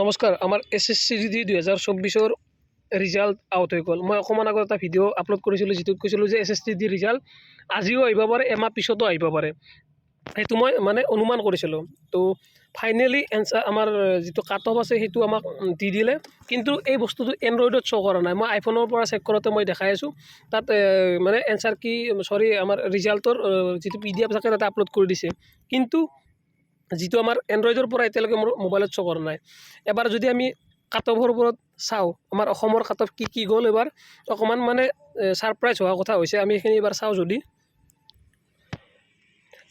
নমস্কাৰ, আমাৰ S S C জি দুহেজাৰ চৌব্বিছৰ ৰিজাল্ট আউট হৈ গ'ল, মই অকণমান আগত এটা ভিডিঅ' আপলোড কৰিছিলোঁ, যিটোত কৈছিলোঁ যে S S C G result আজিও আহিব পাৰে, এমাহ পিছতো আহিব পাৰে। সেইটো মই মানে অনুমান কৰিছিলোঁ। তো ফাইনেলি এনচাৰ আমাৰ যিটো কাট অফ আছে, সেইটো আমাক দি দিলে। কিন্তু এই বস্তুটো এণ্ড্ৰইডত শ্ব' কৰা নাই। মই আইফোনৰ পৰা চেক কৰোঁতে মই দেখাই আছোঁ। তাত মানে এনচাৰ কি চৰি আমাৰ ৰিজাল্টৰ যিটো পি ডি এফ থাকে, তাতে আপলোড কৰি দিছে। কিন্তু যিটো আমাৰ এণ্ড্ৰইডৰ পৰা এতিয়ালৈকে মোৰ মোবাইলত শ্ব' কৰা নাই। এবাৰ যদি আমি কাট অফৰ ওপৰত চাওঁ আমাৰ অসমৰ কাট অফ কি কি গ'ল এবাৰ অকণমান মানে ছাৰপ্ৰাইজ হোৱা কথা হৈছে আমি সেইখিনি এবাৰ চাওঁ যদি।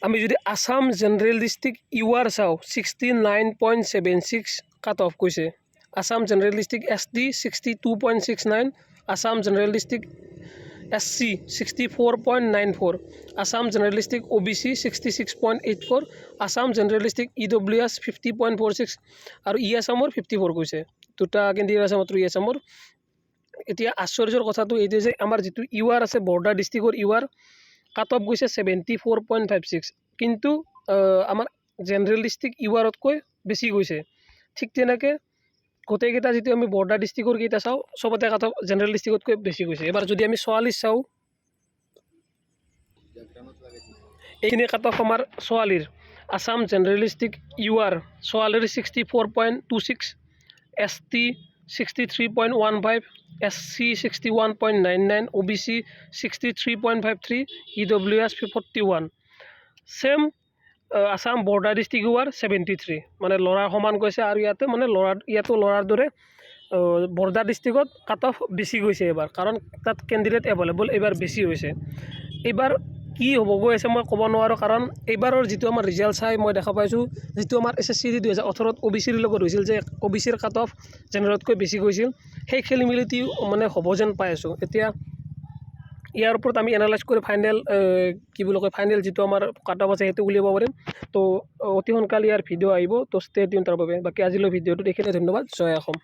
আমি যদি Assam general district U R চাওঁ sixty nine point seven six cut off কৈছে। Assam general district S T sixty two point six nine Assam general district S C sixty four point nine district O' B C sixty six point eight four Assam general district E W S fifty point four six আৰু ই আছামৰ fifty four কৈছে দুটা candidate আছে মাত্ৰ ই আছামৰ এতিয়া আশ্চৰ্যৰ কথাটো এইটো যে আমাৰ যিটো ইউ আৰ আছে বৰ্ডাৰ ডিষ্ট্ৰিক্টৰ ইউ আৰ কাট অফ গৈছে seventy four point five six কিন্তু আমাৰ জেনেৰেল ডিষ্ট্ৰিক্ট ইউ আৰতকৈ বেছি গৈছে। ঠিক তেনেকৈ গোটেইকেইটা যিটো আমি বৰ্ডাৰ ডিষ্ট্ৰিক্টৰ কেইটা চাওঁ, চবতে কাট অফ জেনেৰেল ডিষ্ট্ৰিক্টতকৈ বেছি গৈছে। এবাৰ যদি আমি ছোৱালী চাওঁ, এইখিনি কাট অফ আমাৰ ছোৱালীৰ Assam general district U R ছোৱালীৰ sixty four point two six, S T sixty three point one five, S C sixty one point nine nine, O' B C sixty three point five three, E W S forty one. Same Assam border district R seventy three. মানে ল'ৰাৰ সমান কৈছে আৰু ইয়াতে মানে ল'ৰাৰ ইয়াতো ল'ৰাৰ দৰে বৰ্ডাৰ ডিষ্ট্ৰিক্টত কাট অফ বেছি গৈছে এইবাৰ কাৰণ তাত কেণ্ডিডেট এভেইলেবল এইবাৰ বেছি হৈছে। এইবাৰ কি হ'ব গৈ আছে মই ক'ব নোৱাৰোঁ। কাৰণ এইবাৰৰ যিটো আমাৰ ৰিজাল্ট চাই মই দেখা পাইছোঁ যিটো আমাৰ এছ এছ চি দুহেজাৰ ওঠৰত অ' বি চিৰ লগত হৈছিল যে অ' বি চিৰ কাট অফ জেনেৰেলতকৈ বেছি গৈছিল সেই খেলি মেলিটি মানে হ'ব যেন পাই আছোঁ। এতিয়া ইয়াৰ ওপৰত আমি এনালাইজ কৰি ফাইনেল কি বুলি কয় ফাইনেল যিটো আমাৰ আছে, সেইটো উলিয়াব পাৰিম। তো অতি সোনকালে ইয়াৰ ভিডিঅ' আহিব, তো ষ্টে দিওঁ তাৰ বাবে। বাকী আজিলৈ ভিডিঅ'টো দেখিলে ধন্যবাদ। জয় অসম।